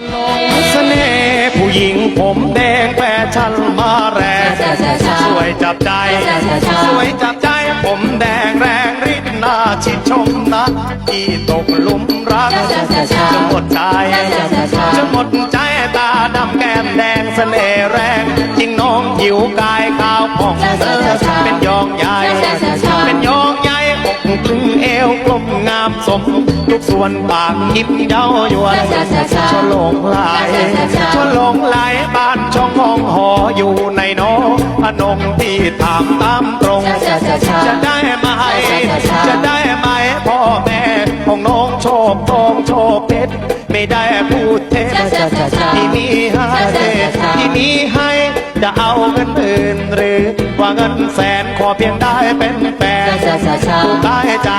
หลงเสน่ห์ผู้หญิงผมแดงแฟชั่นมาแรงสวยจับใจ สวยจับใจผมแดงแรงริดหน้าชิดชมนะที่ตกหลุมรักจะหมดใจจะหมดใจตาดำแก้มแดงเสน่ห์แรงจริงน้องหิวกายขาวผ่องเออเป็นยองใหญ่เป็นยองใหญ่อกถึงเอวกลมามสม ทุกส่วนปากยิ้มเย้ายวนชวนหลงไหลชวนหลงไหลบ้านช่องห้องหออยู่ในน้องพนงที่ถามตามตรง จะได้ไหมจะได้ไหมพ่อแม่ของน้องโชคทองโชคเพชรไม่ได้พูดเท็จที่มีให้ที่มีให้จะเอาเงินอื่นหรือว่าเงินแสนขอเพียงได้เป็นแฟนผู้กายใจ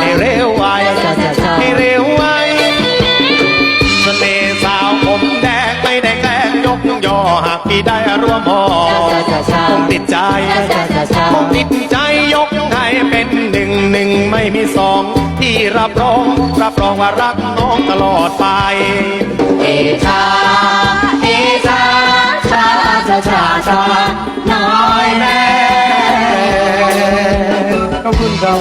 ให้เร็วไวให้เร็วไวเสน่ห์สาวผมแดงไม่ได้แกล้งยกยอหากพี่ได้ร่วมหอคงติดใจคงติดใจยกให้เป็นหนึ่งหนึ่งไม่มีสองที่รับรองรับรองว่ารักน้องตลอดไป เอชาเอชาชาชาชาชาน้อยแม่ขอบคุณครับ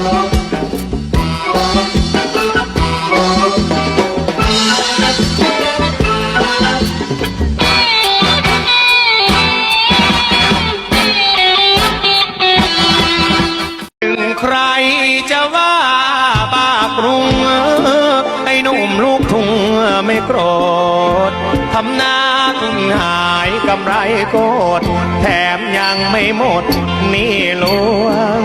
โกดแถมยังไม่หมดนี่หลวง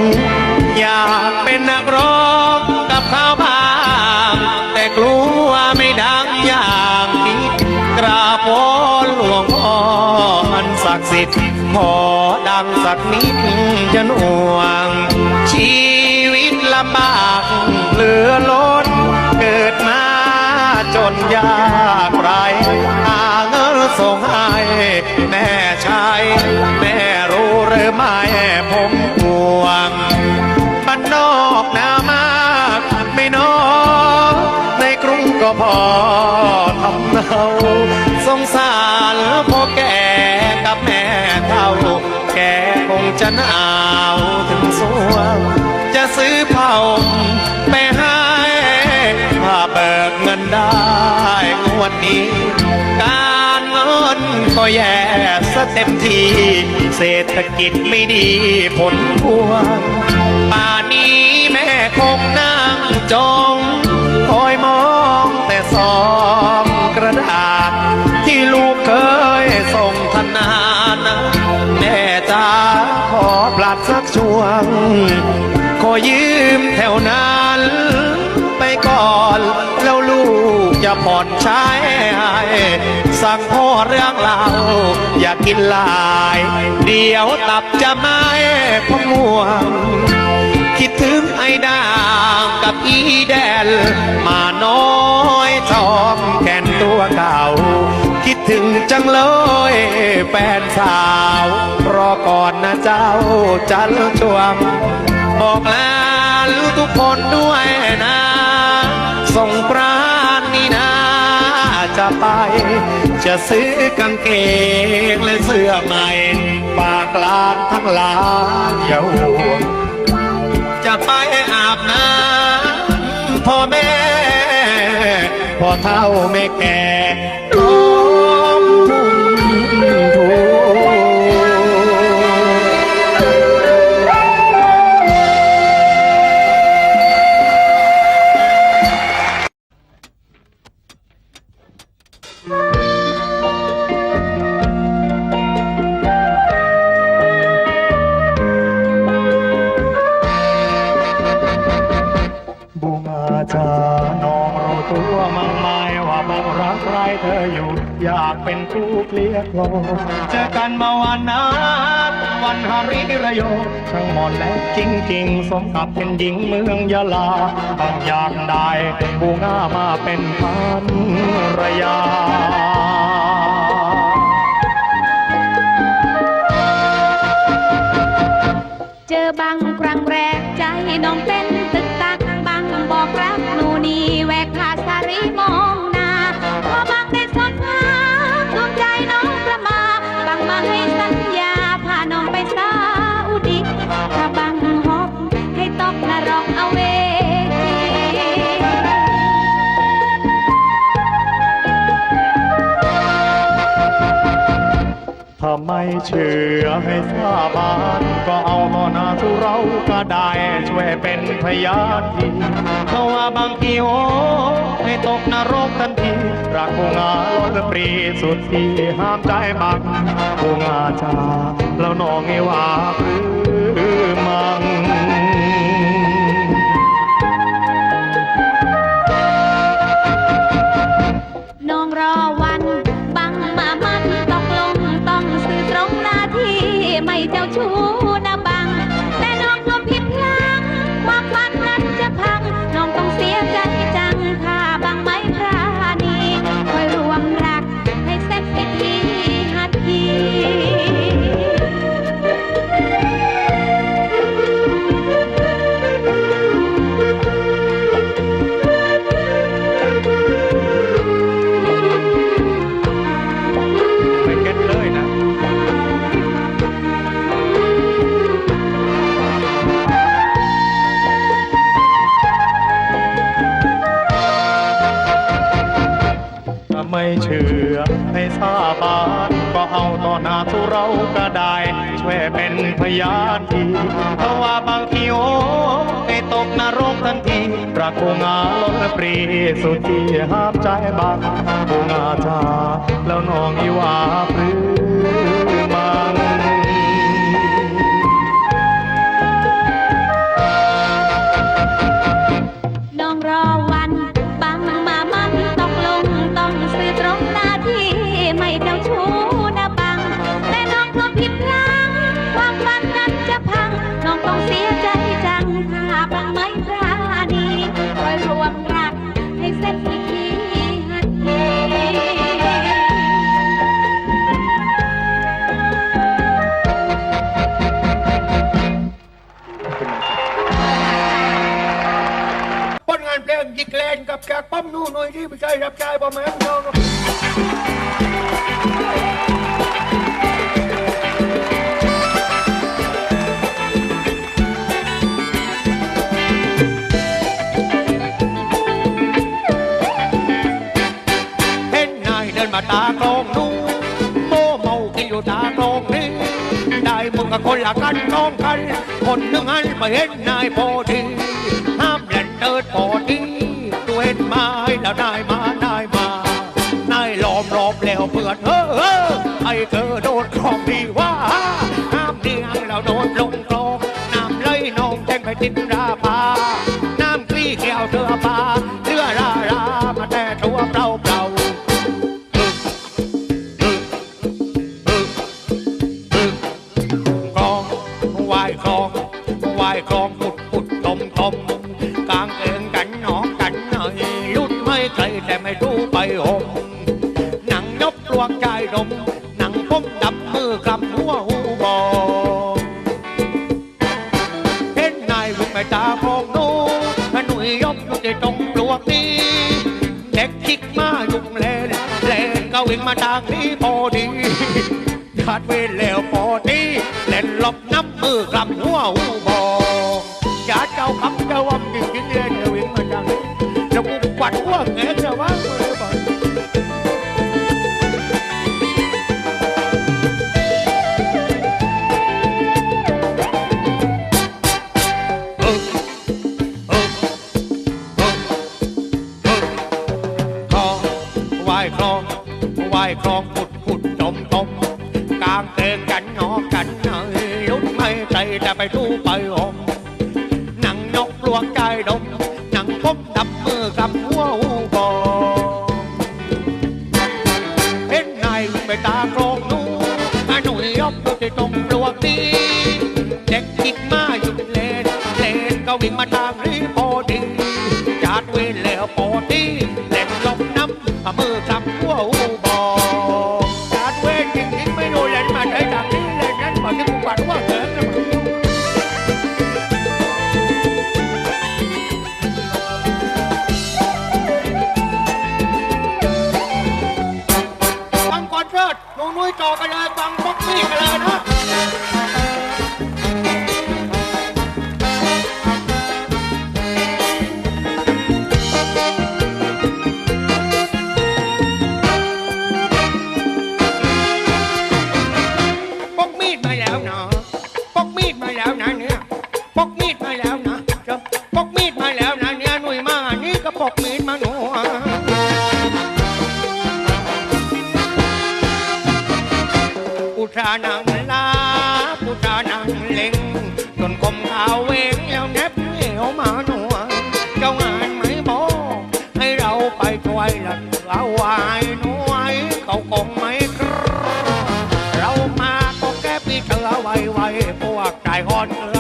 อยากเป็นนักร้องกับข้าวบ้าง แต่กลัวไม่ดังอย่างนี้กราบวอนหลวงพ่ออันศักดิ์สิทธิ์ขอดังสักนิดจะหน่วง ชีวิตลำบากเหลือล้นเกิดมาจนยากไร หรือไม่ผมห่วงบ้านนอกหนามาก ไม่น้อกในกรุงก็พอ เต็มที เศรษฐกิจไม่ดีผลพวงป่านี้แม่คงนั่งจองคอยมองแต่ซองกระดาษ ที่ลูกเคยส่งธนานะแม่จ้าขอปลัดสักช่วง ขอยืมแถวนั้นไปก่อน แล้วลูกจะผ่อนใช้ สั่งพ่อเรื่องเราอย่ากินลาย เดี๋ยวตับจะไม่พะม่วง คิดถึงไอ้ดางกับอีแดน มาน้อยชอบแก่นตัวเก่า คิดถึงจังเลยแฟนสาว รอก่อนนะเจ้าจันจวง บอกลาทุกคนด้วยนะส่งกรานต์นี่นะจะ ไป จะซื้อกางเกงและเสื้อใหม่ปากลานทั้งหลานอย่าห่วงจะไปอาบน้ำพ่อแม่ พ่อเท่าแม่แก่ เป็นผู้เคลียร์โคลเจอกันมาวันนั้นวันฮาริระโยช่างหมอนและจริงๆสมกับเป็นหญิงเมืองยะลาต้องอยากได้บูงามาเป็นพันรยาเจอบางครั้งแรกใจน้องเป็น ไม่เชื่อให้สาบานก็เอาตอหน้าทุเราก็ได้ช่วยเป็นพยานทีเพราะว่าบางทีโอ้ให้ตกนรกทันทีรักคงอาล้นปรีสุดที่ห้ามใจบังคงอาจาแล้วน้องไงว่าหรือมัง ยานทีเพราะว่าบางทีโอ้ให้ตกนรกทันทีรักคงอาล้นปรีสุดที่ห้ามใจบางคงอาจาแล้วน้องอีว่าปรื้ม นู่นหน่อยที่ไม่ใช่รับใจประมาณน้องเห็นนายเดินมาตากลองนู้โมเมากินอยู่ตากลองนี้ได้มึงกับคนละกันน้องกัน คนหนึ่งหันมาเห็นนายพอดีห้ามเล่นเดินพอด แล้วนายมานายมานายล้อมรอบแล้วเพื่อนเออเออไอ้เธอโดนครองดีว่า ยุ่งเล่นแลนก็วิ่งมาทางนี้พอดีขาดเวรแล้วพอดีเล่นหลบน้ำมือกลับหัวหูบออย่าเจ้าคำ คลองปุดปุดจมจมกลางเตงกันหนอกันเนยลุกไม่ใจแต่ไปดูไปอมหนังนกปลวงใจดมหนังพมดับมือกับหัวหูบอเห็นนายวิ่งไปตาโครงนูอาหนุ่ยยบดูที่ตรงปลวกนี้เด็กคิดมาหยุดเล่นเล่นก็วิ่งมาทางนี้ จอกันเลยฟังพวกพี่กันเลยนะพกมีดมาแล้วนาะพกมีดมาแล้วนะเนี่ยพกมีดมาแล้วนะพกมีดมาแล้วนะเนี่ยหนุ่ยมานี่ก็ปอกมีดมาหนู ไว้พวกไก่ฮอนเอ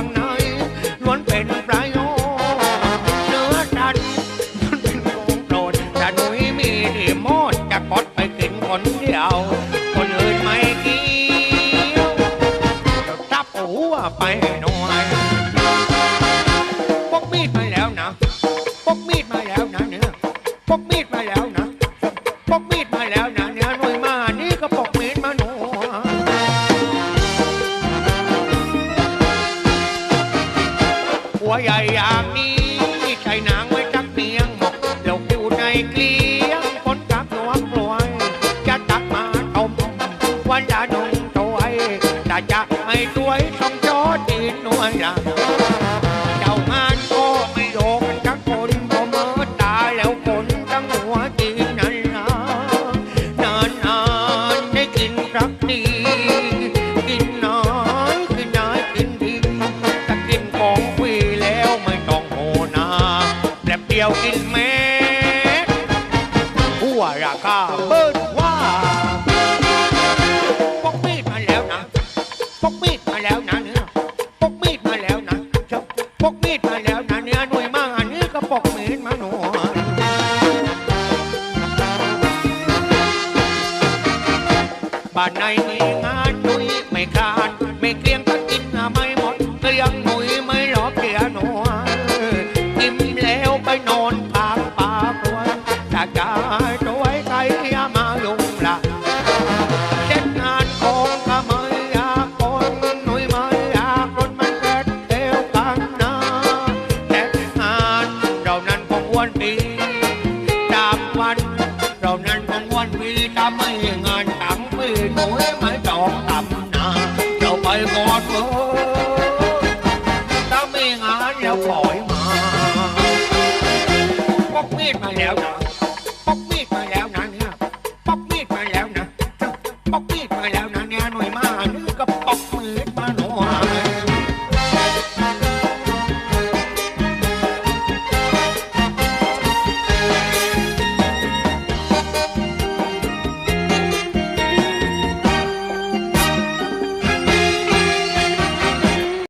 olhada ป่านในมีงานดุยไม่ค้า Where's my nail dog?